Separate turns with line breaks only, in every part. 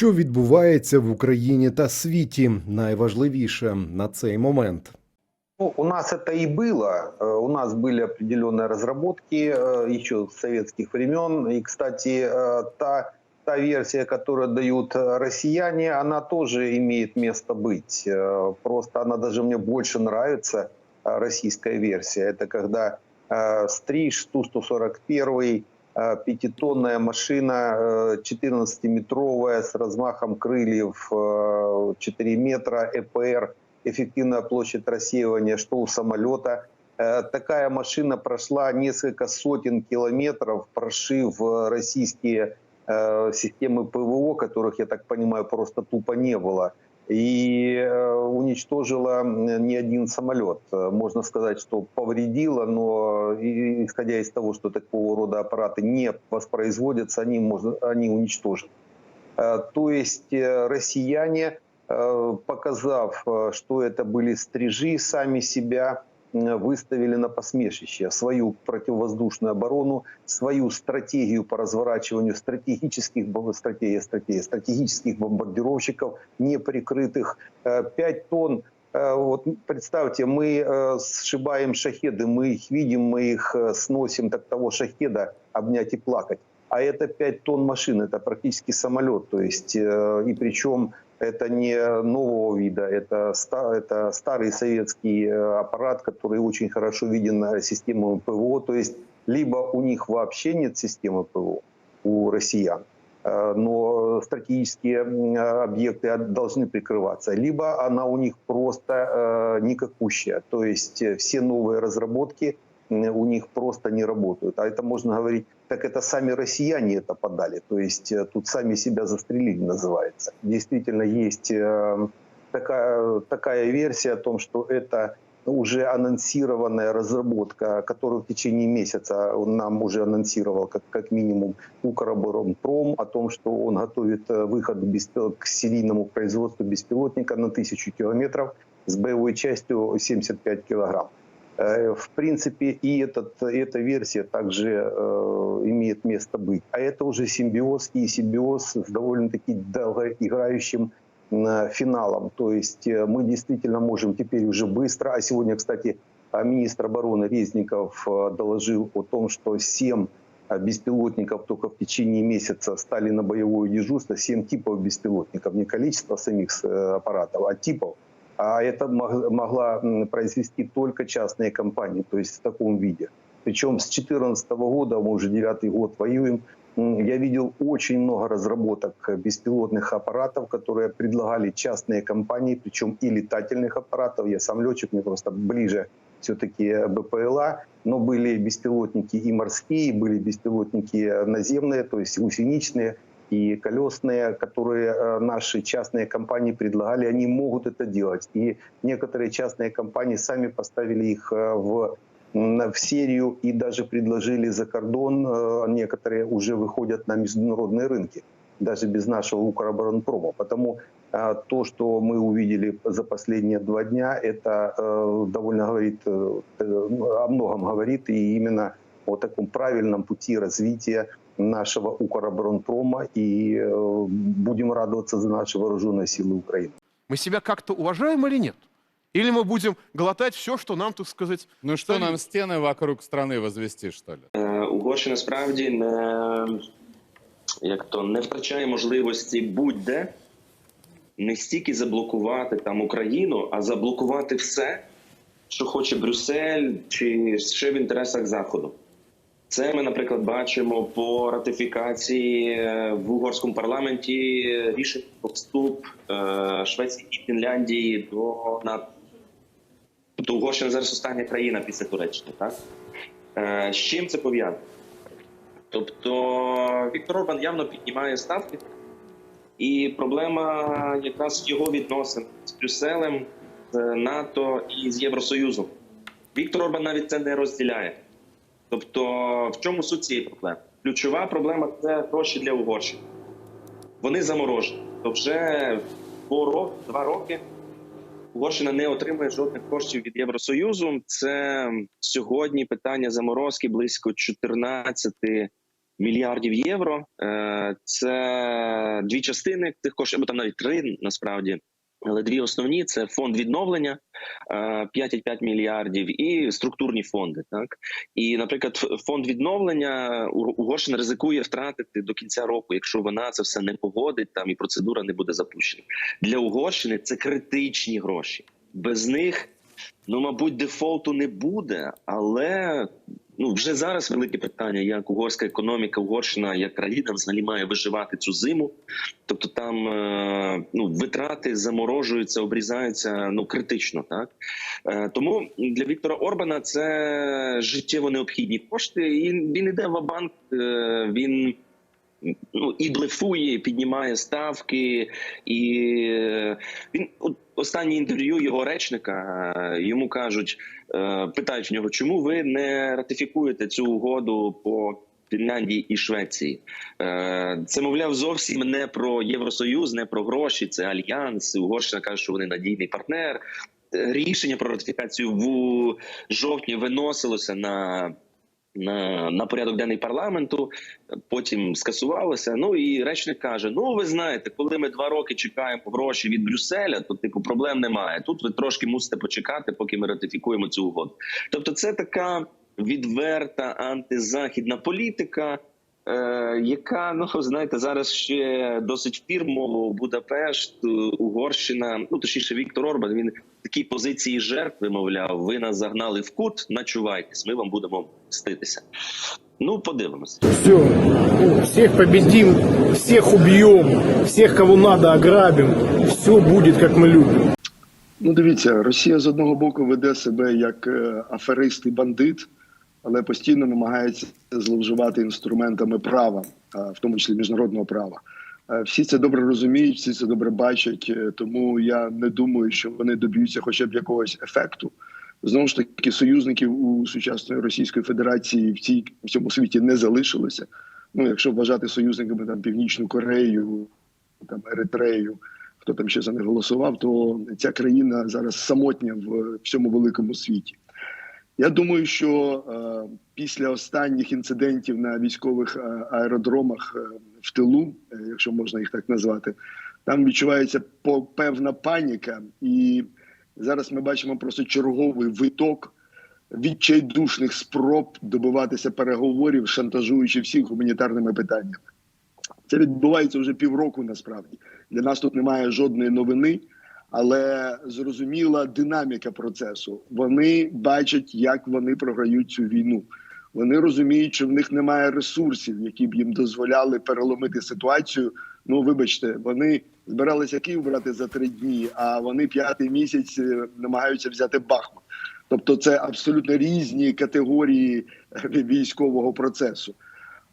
Що відбувається в Україні та світі? Найважливіше на цей момент.
Ну, у нас это и было. Э, У нас были определенные разработки э, еще с советских времен. И, кстати, э, та, та версия, которую дают э, россияне, она тоже имеет место быть. Э, Просто она даже мне больше нравится, э, российская версия. Это когда э, Стриж Ту-141, э, пятитонная машина, э, 14-метровая, с размахом крыльев э, 4 метра, ЭПР, эффективная площадь рассеивания, что у самолета. Э, Такая машина прошла несколько сотен километров, прошив э, российские э, системы ПВО, которых, я так понимаю, просто тупо не было. И э, уничтожила м, не один самолет. Э, Можно сказать, что повредила, но исходя из того, что такого рода аппараты не воспроизводятся, они, можно, они уничтожены. Э, То есть э, россияне, э, показав, э, что это были стрижи, сами себя э, выставили на посмешище, свою противовоздушную оборону, свою стратегию по разворачиванию стратегических, стратегия, стратегия, стратегических бомбардировщиков, неприкрытых. 5 тонн Э, Вот представьте, мы э, сшибаем шахеды, мы их видим, мы их э, сносим, так того шахеда обнять и плакать. А это 5 тонн машин, это практически самолет. То есть, э, и причем это не нового вида, это, ста- это старый советский э, аппарат, который очень хорошо виден э, системами ПВО. То есть, либо у них вообще нет системы ПВО, у россиян, э, но стратегические объекты должны прикрываться, либо она у них просто э, никакущая. То есть все новые разработки у них просто не работают. А это можно говорить, так это сами россияне это подали. То есть э, тут сами себя застрелили, называется. Действительно есть э, такая, такая версия о том, что это уже анонсированная разработка, которую в течение месяца он нам уже анонсировал как, как минимум Укроборонпром о том, что он готовит э, выход беспил- к серийному производству беспилотника на тысячу километров с боевой частью 75 килограмм. Э, В принципе, и этот, эта версия также э, имеет место быть. А это уже симбиоз, и симбиоз с довольно-таки долгоиграющим э, финалом. То есть э, мы действительно можем теперь уже быстро, а сегодня, кстати, а, министр обороны Резников э, доложил о том, что 7 беспилотников только в течение месяца стали на боевое дежурство, 7 типов беспилотников, не количество самих э, аппаратов, а типов. А это мог- могла произвести только частные компании, то есть в таком виде. Причем с 2014 года, мы уже девятый год воюем, я видел очень много разработок э, беспилотных аппаратов, которые предлагали частные компании, причем и летательных аппаратов. Я сам летчик, мне просто ближе все-таки БПЛА, но были беспилотники и морские, были беспилотники наземные, то есть гусеничные и колесные, которые э, наши частные компании предлагали, они могут это делать. И некоторые частные компании сами поставили их э, в, в серию и даже предложили за кордон. Э, Некоторые уже выходят на международные рынки, даже без нашего Укроборонпрома. Потому то, что мы увидели за последние два дня, это довольно говорит, о многом говорит, и именно о таком правильном пути развития нашего Укроборонпрома, и э, будем радоваться за наши вооруженные силы Украины.
Мы себя как-то уважаем или нет? Или мы будем глотать все, что нам, так сказать,
Ну что,
Стали-
нам стены вокруг страны возвести, что ли?
Е, Угорщина справді не, як то, не втрачає можливості будь-де не стільки заблокувати там Україну, а заблокувати все, що хоче Брюссель чи ще в інтересах Заходу. Це ми, наприклад, бачимо по ратифікації е, в угорському парламенті рішень про вступ е, Швеції і Фінляндії до НАТО. Тобто Угорщина зараз остання країна після Туреччини, так? Е, З чим це пов'язано? Тобто Віктор Орбан явно піднімає ставки, і проблема якраз його відносин з Брюсселем, з НАТО і з Євросоюзом. Віктор Орбан навіть це не розділяє. Тобто, в чому суть цієї проблеми? Ключова проблема це гроші для Угорщини. Вони заморожені. То вже по рок, два роки Угорщина не отримує жодних коштів від Євросоюзу. Це сьогодні питання заморозки близько 14 мільярдів євро. Е, Це дві частини тих коштів, або там навіть три насправді. Але дві основні це фонд відновлення е, 5,5 мільярдів і структурні фонди. Так і, наприклад, фонд відновлення Угорщина ризикує втратити до кінця року, якщо вона це все не погодить, там і процедура не буде запущена. Для Угорщини це критичні гроші. Без них, ну мабуть, дефолту не буде, але ну вже зараз велике питання, як угорська економіка, Угорщина як країна взагалі має виживати цю зиму. Тобто там е, ну витрати заморожуються, обрізаються ну критично, так Е, тому для Віктора Орбана це життєво необхідні кошти. І він іде в банк. Він ну і блефує, піднімає ставки, і е, він останнє інтерв'ю його речника е, йому кажуть, е, питають в нього, чому ви не ратифікуєте цю угоду по Фінляндії і Швеції? Це мовляв зовсім не про Євросоюз, не про гроші. Це альянс. Угорщина каже, що вони надійний партнер. Рішення про ратифікацію в жовтні виносилося на. На, на порядок денний парламенту потім скасувалося. Ну і речник каже: Ну, ви знаєте, коли ми два роки чекаємо гроші від Брюсселя, то типу проблем немає. Тут ви трошки мусите почекати, поки ми ратифікуємо цю угоду. Тобто, це така відверта антизахідна політика. Е, яка ну знаєте зараз ще досить фірмово Будапешт, е, Угорщина, ну точніше Віктор Орбан. Він в такій позиції жертви мовляв, ви нас загнали в кут, начувайтесь, ми вам будемо мститися. Ну, подивимося.
Все, всех победим, всех убьем, всех, кого надо, ограбим. Все будет, как мы любим.
Ну, дивіться, Росія з одного боку веде себе як е, аферист і бандит, але постійно намагається зловживати інструментами права, в тому числі міжнародного права. Е, Всі це добре розуміють, всі це добре бачать, е, тому я не думаю, що вони доб'ються хоча б якогось ефекту. Знову ж таки, союзників у сучасної Російської Федерації в цій в цьому світі не залишилося. Ну, якщо вважати союзниками там Північну Корею, там Еритрею, хто там ще за них голосував, то ця країна зараз самотня в всьому великому світі. Я думаю, що е, після останніх інцидентів на військових е, аеродромах е, в тилу, е, якщо можна їх так назвати, там відчувається певна паніка, і зараз ми бачимо просто черговий виток відчайдушних спроб добиватися переговорів, шантажуючи всіх гуманітарними питаннями. Це відбувається вже півроку. Насправді для нас тут немає жодної новини, але зрозуміла динаміка процесу. Вони бачать, як вони програють цю війну. Вони розуміють, що в них немає ресурсів, які б їм дозволяли переломити ситуацію. Ну, вибачте, вони збиралися Київ брати за три дні, а вони п'ятий місяць е, намагаються взяти Бахмут. Тобто, це абсолютно різні категорії е, військового процесу.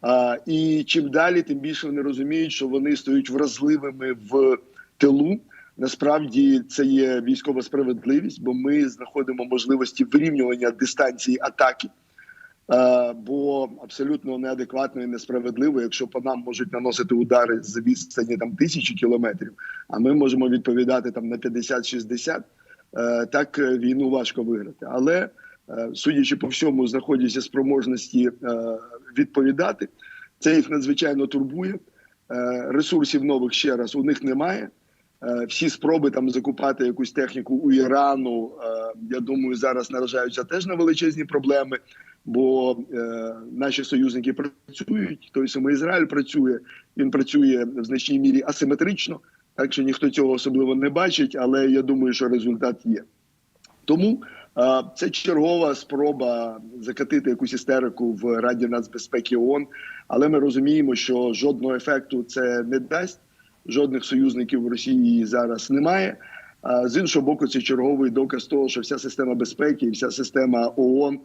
А, і чим далі, тим більше вони розуміють, що вони стають вразливими в тилу. Насправді це є військова справедливість, бо ми знаходимо можливості вирівнювання дистанції атаки. Бо абсолютно неадекватно і несправедливо, якщо по нам можуть наносити удари з відстані там тисячі кілометрів, а ми можемо відповідати там на 50-60, е, так е, війну важко виграти. Але е, судячи по всьому, знаходяться спроможності е, відповідати. Це їх надзвичайно турбує. Е, Ресурсів нових ще раз у них немає. Е, Всі спроби там закупати якусь техніку у Ірану, е, я думаю, зараз наражаються теж на величезні проблеми, бо е, наші союзники працюють. Той самий Ізраїль працює. Він працює в значній мірі асиметрично, так що ніхто цього особливо не бачить, але я думаю, що результат є. Тому це чергова спроба закатити якусь істерику в Раді нацбезпеки ООН, але ми розуміємо, що жодного ефекту це не дасть. Жодних союзників в Росії зараз немає. А з іншого боку, це черговий доказ того, що вся система безпеки, і вся система ООН е,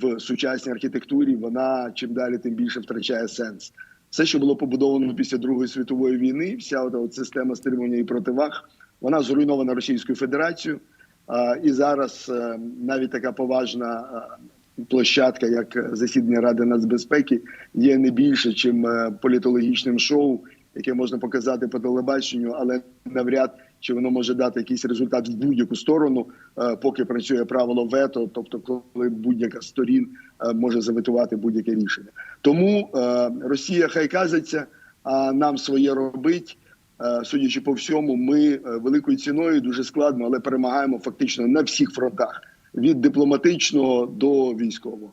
в сучасній архітектурі вона чим далі, тим більше втрачає сенс. Все, що було побудовано після Другої світової війни, вся от, система стримування і противаг, вона зруйнована Російською Федерацією. І зараз е, навіть така поважна е, площадка, як засідання Ради нацбезпеки, є не більше, чим політологічним шоу яке можна показати по телебаченню, але навряд чи воно може дати якийсь результат в будь-яку сторону, е, поки працює правило вето, тобто коли будь-яка сторін е, може заветувати будь-яке рішення. Тому е, Росія хай казиться, а нам своє робить. Судячи по всьому, ми великою ціною дуже складно, але перемагаємо фактично на всіх фронтах від дипломатичного до військового.